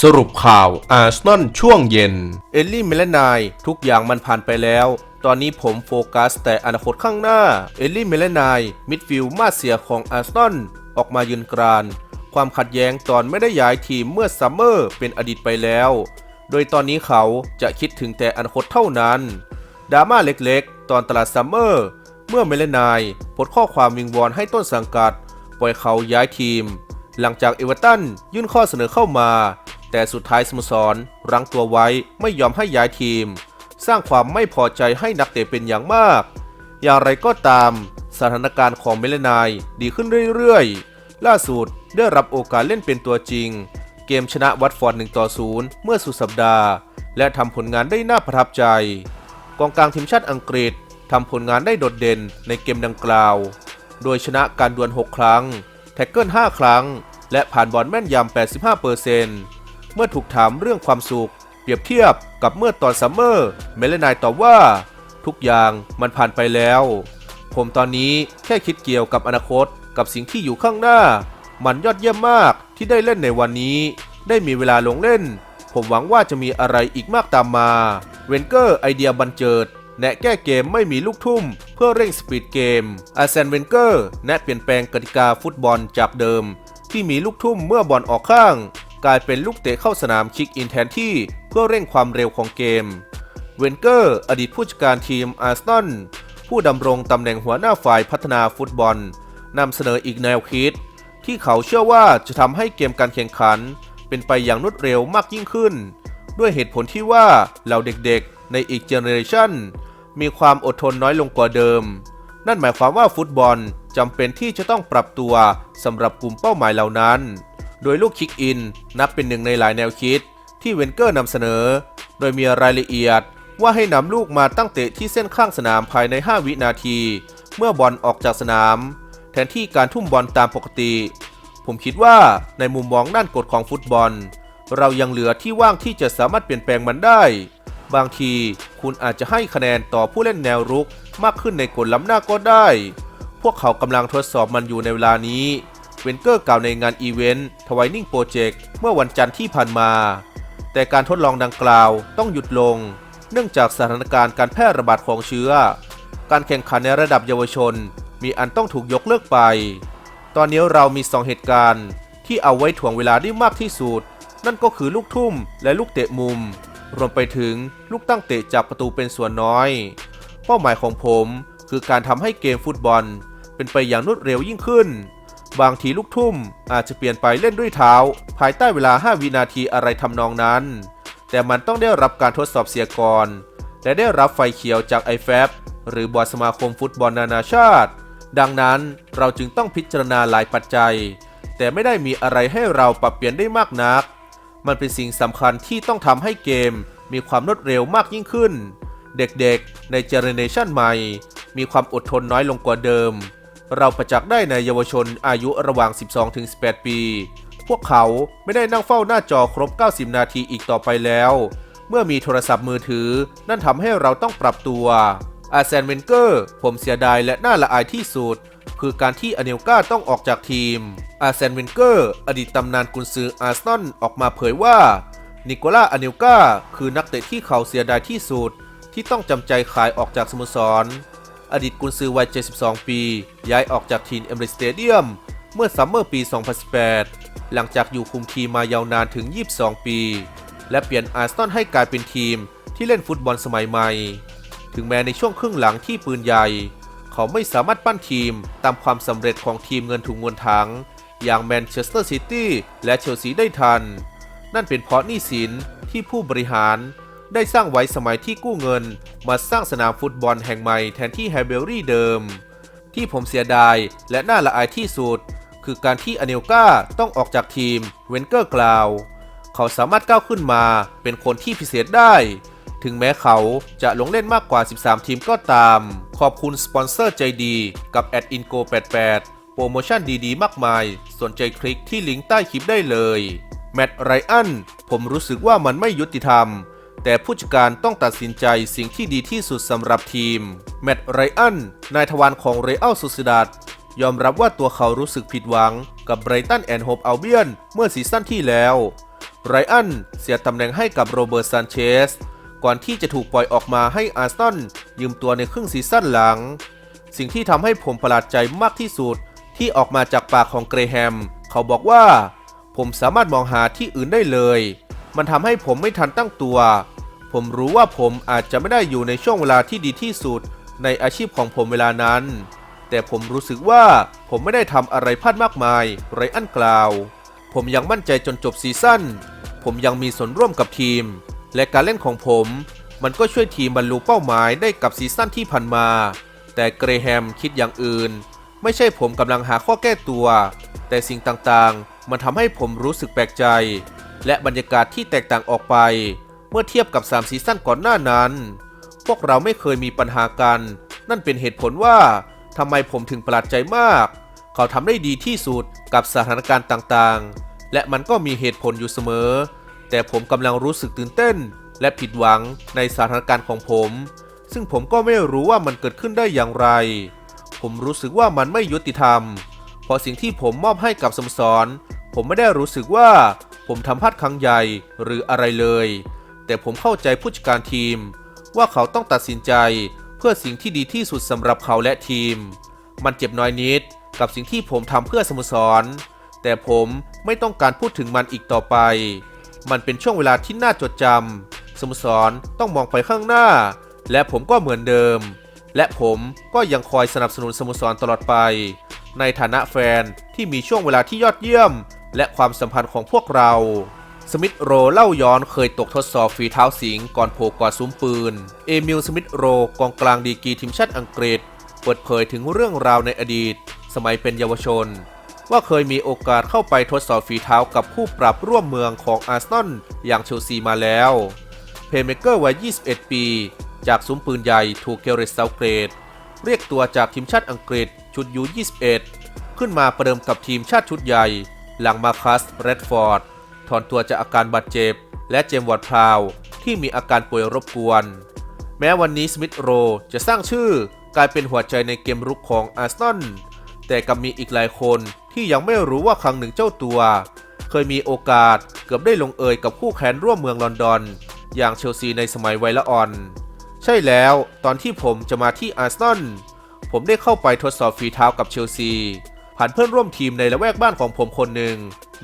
สรุปข่าวอาร์เซนอลช่วงเย็น เอลลี่เมลนายทุกอย่างมันผ่านไปแล้ว ตอนนี้ผมโฟกัสแต่อนาคตข้างหน้า เอลลี่เมลนายมิดฟิลด์มาเสียของอาร์เซนอลออกมายืนกรานความขัดแย้งตอนไม่ได้ย้ายทีมเมื่อซัมเมอร์เป็นอดีตไปแล้ว โดยตอนนี้เขาจะคิดถึงแต่อนาคตเท่านั้นดราม่าเล็กๆ ตอนตลาดซัมเมอร์ เมื่อเมลนายโพสข้อความวิงวอนให้ต้นสังกัด ปล่อยเขาย้ายทีม หลังจากเอเวอร์ตันยื่นข้อเสนอเข้ามา แต่สุดท้ายสโมสรรั้งตัวไว้ไม่ยอมให้ย้ายทีม สร้างความไม่พอใจให้นักเตะเป็นอย่างมาก อย่างไรก็ตาม สถานการณ์ของเมลนายดีขึ้นเรื่อยๆ ล่าสุดได้รับโอกาสเล่นเป็นตัวจริง เกมชนะวัตฟอร์ด1ต่อ0เมื่อสุดสัปดาห์ และทำผลงานได้น่าประทับใจ กองกลางทีมชาติอังกฤษทำผลงานได้โดดเด่นในเกมดังกล่าว โดยชนะการดวล 6 ครั้ง แท็กเกิล 5 ครั้ง และผ่านบอลแม่นยำ85%เซ เมื่อถูกถามเรื่องความสุข เปรียบเทียบกับเมื่อตอนซัมเมอร์ เมลนายตอบว่า ทุกอย่างมันผ่านไปแล้ว ผมตอนนี้แค่คิดเกี่ยวกับอนาคตกับสิ่งที่อยู่ข้างหน้า มันยอดเยี่ยมมากที่ได้เล่นในวันนี้ ได้มีเวลาลงเล่น ผมหวังว่าจะมีอะไรอีกมากตามมา เวนเกอร์ไอเดียบันเจิดแนะแก้เกมไม่มีลูกทุ่ม เพื่อเร่งสปีดเกม อาร์เซนเวนเกอร์แนะเปลี่ยนแปลงกติกาฟุตบอลจากเดิม ที่มีลูกทุ่มเมื่อบอลออกข้าง กลายเป็นลูกเตะเข้าสนามคิกอินแทนที่เพื่อเร่งความเร็วของเกม เวนเกอร์ อดีตผู้จัดการทีมอาร์เซนอลผู้ดำรงตำแหน่งหัวหน้าฝ่ายพัฒนาฟุตบอลนำเสนออีกแนวคิด ที่เขาเชื่อว่าจะทำให้เกมการแข่งขัน เป็นไปอย่างรวดเร็วมากยิ่งขึ้น ด้วยเหตุผลที่ว่าเหล่าเด็กๆ ในอีกเจเนอเรชันมีความอดทนน้อยลงกว่าเดิม นั่นหมายความว่าฟุตบอลจำเป็นที่จะต้องปรับตัวสำหรับกลุ่มเป้าหมายเหล่านั้น โดยลูกคิกอิน นับเป็นหนึ่งในหลายแนวคิด ที่เวนเกอร์นำเสนอ โดยมีรายละเอียดว่าให้นำลูกมาตั้งเตะที่เส้นข้างสนามภายใน 5 วินาที เมื่อบอลออกจากสนาม แทนที่การทุ่มบอลตามปกติ ผมคิดว่าในมุมมองด้านกฎของฟุตบอล เรายังเหลือที่ว่างที่จะสามารถเปลี่ยนแปลงมันได้ บางทีคุณอาจจะให้คะแนนต่อผู้เล่นแนวรุกมากขึ้นในกฎล้ำหน้าก็ได้ พวกเขากำลังทดสอบมันอยู่ในเวลานี้ เวนเกอร์กล่าวในงานอีเวนต์ทวายนิ่งโปรเจกต์เมื่อวันจันทร์ที่ผ่านมา แต่การทดลองดังกล่าวต้องหยุดลง เนื่องจากสถานการณ์การแพร่ระบาดของเชื้อ การแข่งขันในระดับเยาวชน มีอันต้องถูกยกเลิกไป ตอนนี้เรามี 2 เหตุการณ์ที่เอาไว้ถ่วงเวลาได้มากที่สุด นั่นก็คือลูกทุ่มและลูกเตะมุม รวมไปถึงลูกตั้งเตะจากประตูเป็นส่วนน้อย เป้าหมายของผมคือการทำให้เกมฟุตบอล เป็นไปอย่างรวดเร็วยิ่งขึ้น บางทีลูกทุ่มอาจจะเปลี่ยนไปเล่นด้วยเท้า ภายใต้เวลา 5 วินาทีอะไรทำนองนั้น แต่มันต้องได้รับการทดสอบเสียก่อน และได้รับไฟเขียวจาก i f a b หรือบอร์ดสมาคมฟุตบอลนานาชาติ ดังนั้นเราจึงต้องพิจารณาหลายปัจจัย แต่ไม่ได้มีอะไรให้เราปรับเปลี่ยนได้มากนัก มันเป็นสิ่งสำคัญที่ต้องทำให้เกมมีความรวดเร็วมากยิ่งขึ้น เด็กๆ ในเจเนเรชันใหม่ มีความอดทนน้อยลงกว่าเดิม เราประจักษ์ได้ในเยาวชนอายุระหว่าง 12-18 ปี พวกเขาไม่ได้นั่งเฝ้าหน้าจอครบ 90 นาทีอีกต่อไปแล้ว เมื่อมีโทรศัพท์มือถือ นั่นทำให้เราต้องปรับตัวอาร์เซนเวนเกอร์ ผมเสียดายและน่าละอายที่สุด คือการที่อเนลกาต้องออกจากทีม อาร์เซนเวนเกอร์ อดีตตำนานกุนซืออาร์เซนอลออกมาเผยว่านิโคล่าอเนลกาคือนักเตะที่เขาเสียดายที่สุด ที่ต้องจำใจขายออกจากสโมสร อดีตกุนซือวัย 72 ปี ย้ายออกจากทีมเอมเบรสเตเดียม เมื่อซัมเมอร์ปี 2018 หลังจากอยู่คุมทีมมายาวนานถึง 22 ปี และเปลี่ยนอาร์เซนอลให้กลายเป็นทีมที่เล่นฟุตบอลสมัยใหม่ ถึงแม้ในช่วงครึ่งหลังที่ปืนใหญ่ เขาไม่สามารถปั้นทีมตามความสำเร็จของทีมเงินถุงเงินถัง อย่างแมนเชสเตอร์ซิตี้และเชลซีได้ทัน นั่นเป็นเพราะหนี้สินที่ผู้บริหาร ได้สร้างไว้สมัยที่กู้เงิน มาสร้างสนามฟุตบอลแห่งใหม่แทนที่แฮเบลรี่เดิม ที่ผมเสียดายและน่าละอายที่สุด คือการที่อเนลกาต้องออกจากทีมเวนเกอร์กล่าว เขาสามารถก้าวขึ้นมาเป็นคนที่พิเศษได้ ถึงแม้เขาจะลงเล่นมากกว่า 13 ทีมก็ตาม ขอบคุณสปอนเซอร์ใจดีกับแอดอินโก88โปรโมชั่นดีๆ มากมาย สนใจคลิกที่ลิงก์ใต้คลิปได้เลยแมตต์ไรอันผมรู้สึกว่ามันไม่ยุติธรรม แต่ผู้จัดการต้องตัดสินใจสิ่งที่ดีที่สุดสำหรับทีม แมตต์ไรอัน นายทวารของเรอัลสุสดาดยอมรับว่าตัวเขารู้สึกผิดหวังกับไบรตันแอนด์โฮปอัลเบียนเมื่อซีซั่นที่แล้วไรอันเสียตำแหน่งให้กับโรเบิร์ตซานเชสก่อนที่จะถูกปล่อยออกมาให้อาร์เซนยืมตัวในครึ่งซีซั่นหลัง สิ่งที่ทำให้ผมประหลาดใจมากที่สุด ที่ออกมาจากปากของเกรแฮม เขาบอกว่า ผมสามารถมองหาที่อื่นได้เลย มันทำให้ผมไม่ทันตั้งตัว ผมรู้ว่าผมอาจจะไม่ได้อยู่ในช่วงเวลาที่ดีที่สุดในอาชีพของผมเวลานั้น แต่ผมรู้สึกว่าผมไม่ได้ทำอะไรพลาดมากมายไรอันกล่าว ผมยังมั่นใจจนจบซีซั่น ผมยังมีส่วนร่วมกับทีม และการเล่นของผม มันก็ช่วยทีมบรรลุเป้าหมายได้กับซีซั่นที่ผ่านมา แต่เกรแฮมคิดอย่างอื่น ไม่ใช่ผมกำลังหาข้อแก้ตัว แต่สิ่งต่างๆ มันทำให้ผมรู้สึกแปลกใจ และบรรยากาศที่แตกต่างออกไป มื่อเทียบกับ 3 ซีซั่นก่อนหน้านั้น พวกเราไม่เคยมีปัญหากัน นั่นเป็นเหตุผลว่าทำไมผมถึงประหลาดใจมาก เขาทำได้ดีที่สุดกับสถานการณ์ต่างๆ และมันก็มีเหตุผลอยู่เสมอ แต่ผมกำลังรู้สึกตื่นเต้น และผิดหวังในสถานการณ์ของผม ซึ่งผมก็ไม่รู้ว่ามันเกิดขึ้นได้อย่างไร ผมรู้สึกว่ามันไม่ยุติธรรม เพราะสิ่งที่ผมมอบให้กับสมสรผมไม่ได้รู้สึกว่าผมทำพลาดครั้งใหญ่หรืออะไรเลย แต่ผมเข้าใจผู้จัดการทีม ว่าเขาต้องตัดสินใจเพื่อสิ่งที่ดีที่สุดสำหรับเขาและทีม มันเจ็บน้อยนิดกับสิ่งที่ผมทำเพื่อสโมสร แต่ผมไม่ต้องการพูดถึงมันอีกต่อไป มันเป็นช่วงเวลาที่น่าจดจำสโมสรต้องมองไปข้างหน้า และผมก็เหมือนเดิม และผมก็ยังคอยสนับสนุนสโมสรตลอดไป ในฐานะแฟนที่มีช่วงเวลาที่ยอดเยี่ยม และความสัมพันธ์ของพวกเรา สมิธโรเล่าย้อนเคยตกทดสอบฝีเท้าสิงก่อนโผล่กอดซุ้มปืน เอมิลสมิธโรกองกลางดีกีทีมชาติอังกฤษ เปิดเผยถึงเรื่องราวในอดีต สมัยเป็นเยาวชน ว่าเคยมีโอกาสเข้าไปทดสอบฝีเท้ากับคู่ปรับร่วมเมืองของอาร์เซนอลอย่างเชลซีมาแล้ว เพเมเกอร์วัย 21 ปี จากซุ้มปืนใหญ่ถูกเกเรตเซาเกรด เรียกตัวจากทีมชาติอังกฤษชุดยู21ขึ้นมาประเดิมกับทีมชาติชุดใหญ่ หลังมาคัสเรดฟอร์ด ถอนตัวจากอาการบาดเจ็บ และเจมส์วอร์ดพราว ที่มีอาการป่วยรบกวน แม้วันนี้สมิธโรจะสร้างชื่อกลายเป็นหัวใจในเกมรุกของอาร์เซนอลแต่กับมีอีกหลายคนที่ยังไม่รู้ว่าครั้งหนึ่งเจ้าตัว เคยมีโอกาสเกือบได้ลงเอยกับคู่แข่งร่วมเมืองลอนดอน อย่างเชลซีในสมัยไวละออน ใช่แล้วตอนที่ผมจะมาที่อาร์เซนอลผมได้เข้าไปทดสอบฝีเท้ากับเชลซี ผ่านเพื่อนร่วมทีมในละแวกบ้านของผมคนหนึ่ง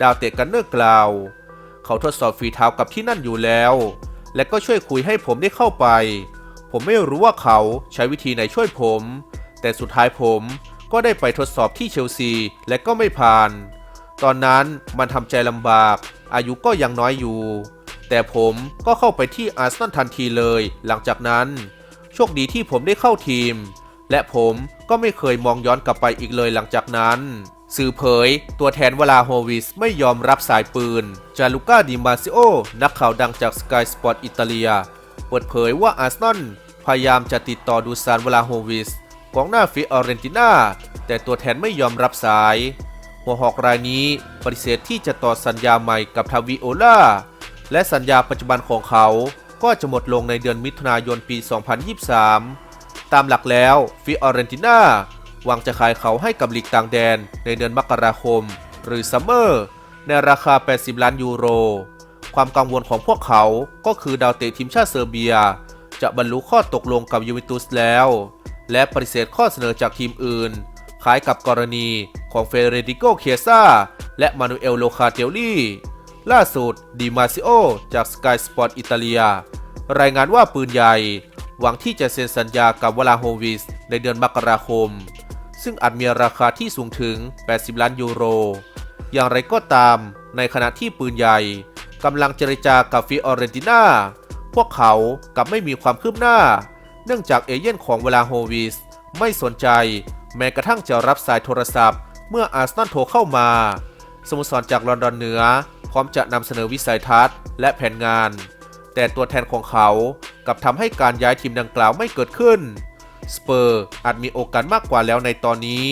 ดาวเตะกันเนอร์กล่าว เขาทดสอบฝีเท้ากับที่นั่นอยู่แล้ว และก็ช่วยคุยให้ผมได้เข้าไป ผมไม่รู้ว่าเขาใช้วิธีไหนช่วยผม แต่สุดท้ายผมก็ได้ไปทดสอบที่เชลซี และก็ไม่ผ่าน ตอนนั้นมันทำใจลำบาก อายุก็ยังน้อยอยู่ แต่ผมก็เข้าไปที่อาร์เซนอลทันทีเลย หลังจากนั้น โชคดีที่ผมได้เข้าทีม และผม ก็ไม่เคยมองย้อนกลับไปอีกเลยหลังจากนั้นสื่อเผย ตัวแทนวลาโฮวิสไม่ยอมรับสายปืน จาลุก้าดิมาซิโอ นักข่าวดังจากสกายสปอร์ตอิตาเลีย เปิดเผยว่าอาร์เซนอลพยายามจะติดต่อดูซานวลาโฮวิสกองหน้าฟิออเรนติน่า แต่ตัวแทนไม่ยอมรับสาย หัวหอกรายนี้ปฏิเสธที่จะต่อสัญญาใหม่กับทาวิโอลาและสัญญาปัจจุบันของเขา ก็จะหมดลงในเดือนมิถุนายนปี 2023 ตามหลักแล้วฟิออเรนติน่าวังจะขายเขาให้กับลีกต่างแดนในเดือนมกราคม หรือซัมเมอร์ในราคา 80 ล้านยูโร ความกังวลของพวกเขาก็คือดาวเตะทีมชาติเซอร์เบีย จะบรรลุข้อตกลงกับยูเวนตุสแล้ว และปฏิเสธข้อเสนอจากทีมอื่น คล้ายกับกรณีของเฟเรดิโกเคียซาและมานูเอลโลคาเตลลี่ล่าสุดดิมาซิโอจากสกายสปอร์ตอิตาเลีย รายงานว่าปืนใหญ่ หวังที่จะเซ็นสัญญากับวลาโฮวิสในเดือนมกราคม ซึ่งอาจมีราคาที่สูงถึง 80 ล้านยูโร อย่างไรก็ตาม ในขณะที่ปืนใหญ่กำลังเจรจากับฟิออเรนติน่า พวกเขากลับไม่มีความคืบหน้า เนื่องจากเอเย่นของเวลาโฮวิสไม่สนใจ แม้กระทั่งจะรับสายโทรศัพท์ เมื่ออาร์เซนอลโทรเข้ามา สโมสรจากลอนดอนเหนือ พร้อมจะนำเสนอวิสัยทัศน์และแผนงาน แต่ตัวแทนของเขา กับทำให้การย้ายทีมดังกล่าวไม่เกิดขึ้น สเปอร์อาจมีโอกาสมากกว่าแล้วในตอนนี้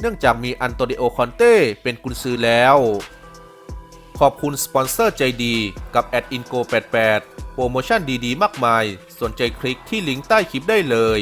เนื่องจากมีอันโตนิโอคอนเต้เป็นกุนซือแล้ว ขอบคุณสปอนเซอร์ใจดีกับแอดอินโก88โปรโมชั่นดีๆ มากมาย สนใจคลิกที่ลิงก์ใต้คลิปได้เลย